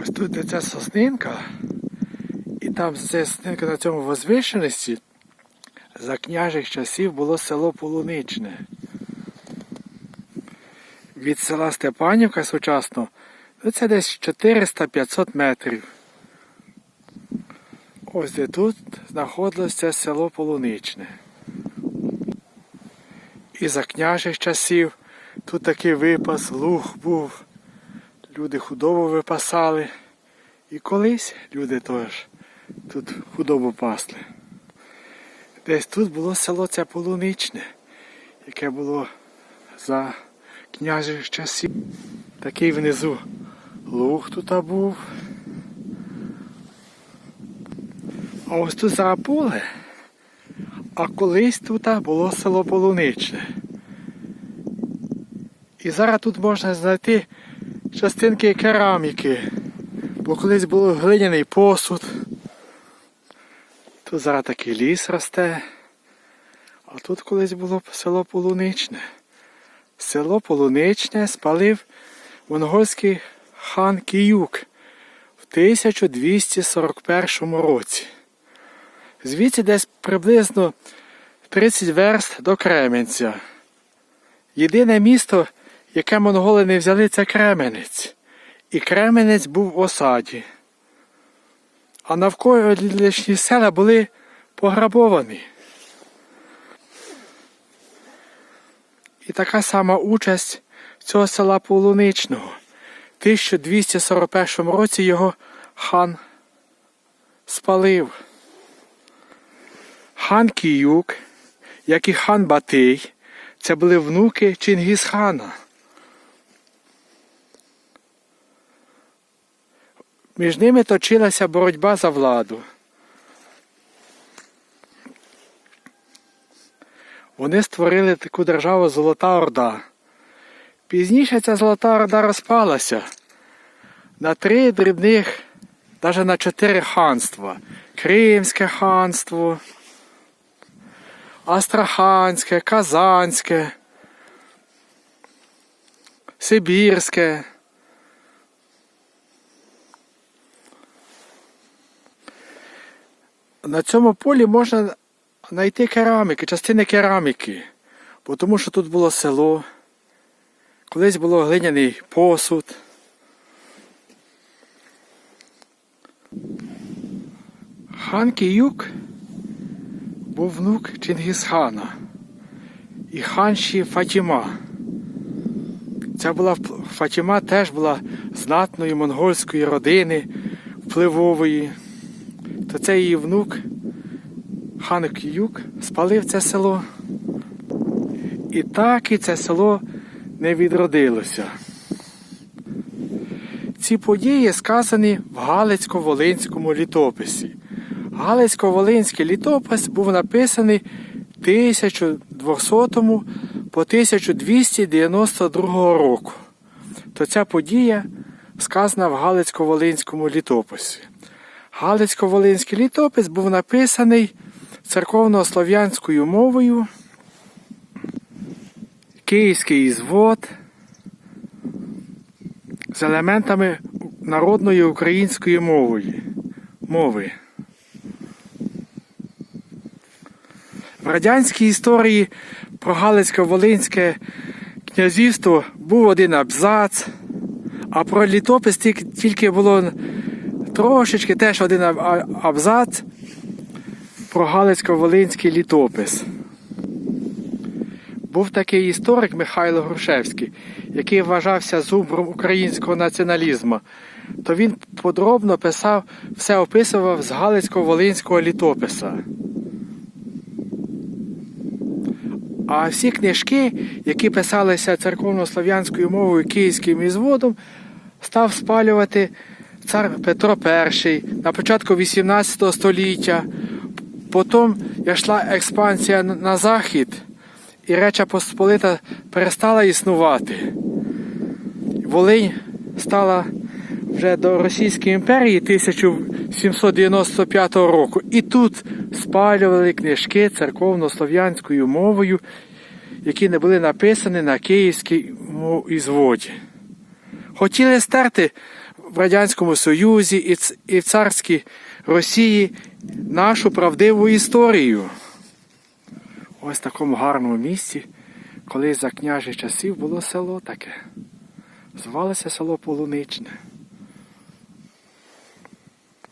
Ось тут де ця соснинка, і там ця соснинка на цьому возвишеності за княжих часів було село Полуничне. Від села Степанівка сучасно, ну це десь 400-500 метрів. Ось де тут знаходилося село Полуничне. І за княжих часів тут такий випас, луг був. Люди худобу випасали. І колись люди теж тут худобу пасли. Десь тут було село це Полуничне, яке було за княжих часів. Такий внизу луг тут був. А ось тут зараз поле. А колись тут було село Полуничне. І зараз тут можна знайти частинки кераміки. Бо колись був глиняний посуд. Тут зараз такий ліс росте. А тут колись було село Полуничне. Село Полуничне спалив монгольський хан Кіюк в 1241 році. Звідси десь приблизно 30 верст до Кременця. Єдине місто, яке монголи не взяли, це Кременець. І Кременець був в осаді. А навколишні села були пограбовані. І така сама участь цього села Полуничного. В 1241 році його хан спалив. Хан Кіюк, як і хан Батий, це були внуки Чингісхана. Між ними точилася боротьба за владу. Вони створили таку державу Золота Орда. Пізніше ця Золота Орда розпалася на три дрібних, навіть на чотири ханства. Кримське ханство, Астраханське, Казанське, Сибірське. На цьому полі можна знайти кераміки, частини кераміки, бо тому що тут було село, колись було глиняний посуд. Хан Кіюк був внук Чингісхана і ханші Фатіма. Ця була Фатіма теж була знатної монгольської родини, впливової. То це її внук хан Кіюк спалив це село. І так і це село не відродилося. Ці події сказані в Галицько-Волинському літописі. Галицько-Волинський літопис був написаний 1200 по 1292 року. То ця подія сказана в Галицько-Волинському літописі. Галицько-Волинський літопис був написаний церковно-слов'янською мовою. Київський звод з елементами народної української мови. мови. В радянській історії про Галицько-Волинське князівство був один абзац, а про літопис тільки було трошечки теж один абзац про Галицько-Волинський літопис. Був такий історик Михайло Грушевський, який вважався зубром українського націоналізму, то він подробно писав, все описував з Галицько-Волинського літописа. А всі книжки, які писалися церковно-слов'янською мовою київським ізводом, став спалювати цар Петро І на початку 18 століття. Потім йшла експансія на захід, і Реча Посполита перестала існувати. Волинь стала вже до Російської імперії 1795 року. І тут спалювали книжки церковно-слов'янською мовою, які не були написані на київській ізводі. Хотіли стерти в Радянському Союзі і, в царській Росії нашу правдиву історію. Ось в такому гарному місці, колись за княжих часів було село таке. Звалося село Полуничне.